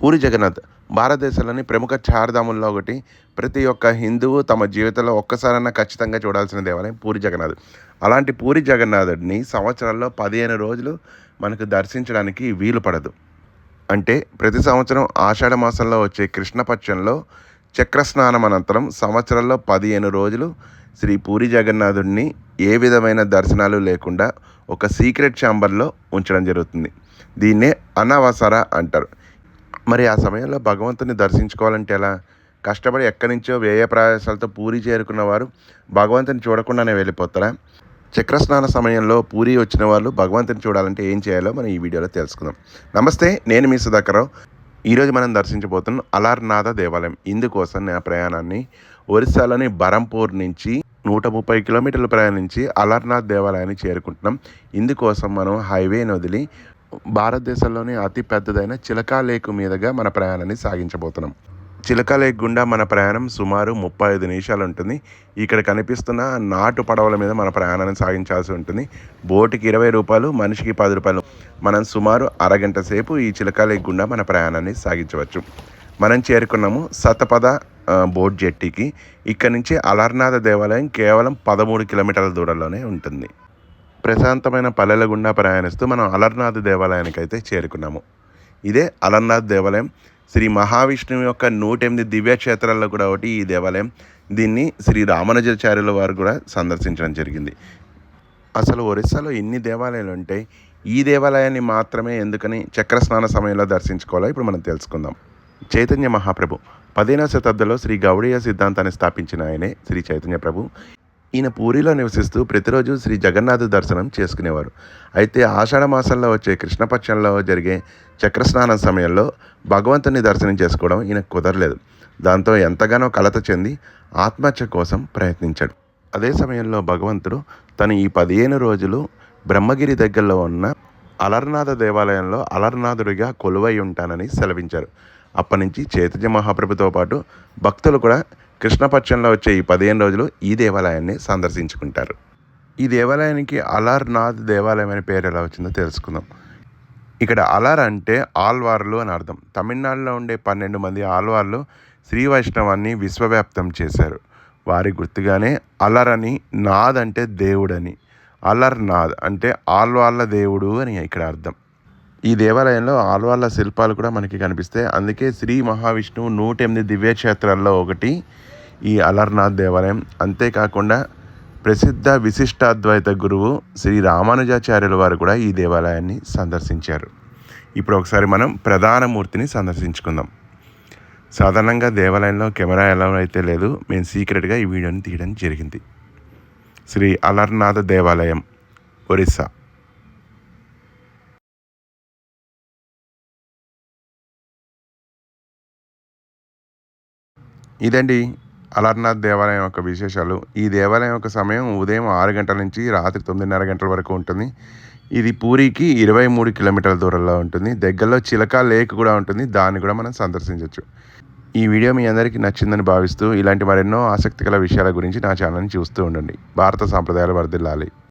పూరి జగన్నాథ్ భారతదేశంలోని ప్రముఖ చార్ధాముల్లో ఒకటి. ప్రతి ఒక్క హిందువు తమ జీవితంలో ఒక్కసారన్నా ఖచ్చితంగా చూడాల్సిన దేవాలయం పూరి జగన్నాథ్. అలాంటి పూరి జగన్నాథుడిని సంవత్సరాల్లో పదిహేను రోజులు మనకు దర్శించడానికి వీలు పడదు. అంటే ప్రతి సంవత్సరం ఆషాఢ మాసంలో వచ్చే కృష్ణపక్షంలో చక్రస్నానం అనంతరం సంవత్సరంలో పదిహేను రోజులు శ్రీ పూరి జగన్నాథుడిని ఏ విధమైన దర్శనాలు లేకుండా ఒక సీక్రెట్ ఛాంబర్లో ఉంచడం జరుగుతుంది. దీన్నే అనవసర అంటారు. మరి ఆ సమయంలో భగవంతుని దర్శించుకోవాలంటే ఎలా? కష్టపడి ఎక్కడి నుంచో వ్యయ ప్రయాసాలతో పూరి చేరుకున్న వారు భగవంతుని చూడకుండానే వెళ్ళిపోతారా? చక్రస్నాన సమయంలో పూరి వచ్చిన వాళ్ళు భగవంతుని చూడాలంటే ఏం చేయాలో మనం ఈ వీడియోలో తెలుసుకుందాం. నమస్తే నేను మీ సుధాకర్రావు. ఈరోజు మనం దర్శించబోతున్నాం అలార్నాథ దేవాలయం. ఇందుకోసం నా ప్రయాణాన్ని ఒరిస్సాలోని బరంపూర్ నుంచి నూట ముప్పై కిలోమీటర్లు ప్రయాణించి అలర్నాథ్ దేవాలయాన్ని చేరుకుంటున్నాం. ఇందుకోసం మనం హైవేని వదిలి భారతదేశంలోనే అతి పెద్దదైన చిలకా లేక్ మీదుగా మన ప్రయాణాన్ని సాగించబోతున్నాం. చిలకా లేక్ గుండా మన ప్రయాణం సుమారు ముప్పై ఐదు నిమిషాలు ఉంటుంది. ఇక్కడ కనిపిస్తున్న నాటు పడవల మీద మన ప్రయాణాన్ని సాగించాల్సి ఉంటుంది. బోటుకి ఇరవై రూపాయలు మనిషికి పది రూపాయలు. మనం సుమారు అరగంట సేపు ఈ చిలకా లేక్ గుండా మన ప్రయాణాన్ని సాగించవచ్చు. మనం చేరుకున్నాము సతపద బోట్ జెట్టీకి. ఇక్కడ నుంచి అలర్నాథ దేవాలయం కేవలం పదమూడు కిలోమీటర్ల దూరంలోనే ఉంటుంది. ప్రశాంతమైన పల్లెల గుండా ప్రయాణిస్తూ మనం అలర్నాథ్ దేవాలయానికి అయితే చేరుకున్నాము. ఇదే అలర్నాథ్ దేవాలయం. శ్రీ మహావిష్ణువు యొక్క నూట ఎనిమిది దివ్యక్షేత్రాల్లో కూడా ఒకటి ఈ దేవాలయం. దీన్ని శ్రీ రామానుజాచార్యుల వారు కూడా సందర్శించడం జరిగింది. అసలు ఒరిస్సాలో ఎన్ని దేవాలయాలు ఉంటాయి ఈ దేవాలయాన్ని మాత్రమే ఎందుకని చక్రస్నాన సమయంలో దర్శించుకోవాలో ఇప్పుడు మనం తెలుసుకుందాం. చైతన్య మహాప్రభు పదిహేనవ శతాబ్దంలో శ్రీ గౌడీయ సిద్ధాంతాన్ని స్థాపించిన ఆయనే శ్రీ చైతన్య ప్రభు. ఈయన పూరిలో నివసిస్తూ ప్రతిరోజు శ్రీ జగన్నాథ దర్శనం చేసుకునేవారు. అయితే ఆషాఢ మాసంలో వచ్చే కృష్ణపక్షంలో జరిగే చక్రస్నానం సమయంలో భగవంతుని దర్శనం చేసుకోవడం ఈయన కుదరలేదు. దాంతో ఎంతగానో కలత చెంది ఆత్మహత్య కోసం ప్రయత్నించాడు. అదే సమయంలో భగవంతుడు తను ఈ పదిహేను రోజులు బ్రహ్మగిరి దగ్గరలో ఉన్న అలర్నాథ దేవాలయంలో అలర్నాథుడిగా కొలువై ఉంటానని సెలవించారు. అప్పటి నుంచి చేతజ మహాప్రభుతో పాటు భక్తులు కూడా కృష్ణపక్షంలో వచ్చే ఈ పదిహేను రోజులు ఈ దేవాలయాన్ని సందర్శించుకుంటారు. ఈ దేవాలయానికి అలార్నాథ్ దేవాలయం అనే పేరు ఎలా వచ్చిందో తెలుసుకుందాం. ఇక్కడ అలార్ అంటే ఆల్వార్లు అని అర్థం. తమిళనాడులో ఉండే పన్నెండు మంది ఆల్వార్లు శ్రీ వైష్ణవాన్ని విశ్వవ్యాప్తం చేశారు. వారి గుర్తుగానే అలర్ అని నాద్ అంటే దేవుడని. అలర్నాథ్ అంటే ఆల్వాళ్ళ దేవుడు అని ఇక్కడ అర్థం. ఈ దేవాలయంలో ఆల్వాళ్ళ శిల్పాలు కూడా మనకి కనిపిస్తాయి అందుకే శ్రీ మహావిష్ణువు నూట ఎనిమిది దివ్యక్షేత్రాల్లో ఒకటి ఈ అలర్నాథ్ దేవాలయం. అంతేకాకుండా ప్రసిద్ధ విశిష్టాద్వైత గురువు శ్రీ రామానుజాచార్యుల వారు కూడా ఈ దేవాలయాన్ని సందర్శించారు. ఇప్పుడు ఒకసారి మనం ప్రధాన మూర్తిని సందర్శించుకుందాం. సాధారణంగా దేవాలయంలో కెమెరా ఎలా అయితే లేదు మేము సీక్రెట్గా ఈ వీడియోని తీయడం జరిగింది. శ్రీ అలర్నాథ దేవాలయం ఒరిస్సా. ఇదండి అలర్నాథ్ దేవాలయం యొక్క విశేషాలు. ఈ దేవాలయం యొక్క సమయం ఉదయం ఆరు గంటల నుంచి రాత్రి తొమ్మిదిన్నర గంటల వరకు ఉంటుంది. ఇది పూరికి ఇరవై మూడు కిలోమీటర్ల దూరంలో ఉంటుంది. దగ్గరలో చిలక లేక్ కూడా ఉంటుంది. దాన్ని కూడా మనం సందర్శించవచ్చు ఈ వీడియో మీ అందరికీ నచ్చిందని భావిస్తూ ఇలాంటి మరెన్నో ఆసక్తికర విషయాల గురించి నా ఛానల్ని చూస్తూ ఉండండి. భారత సాంప్రదాయాలు వర్ధిల్లాలి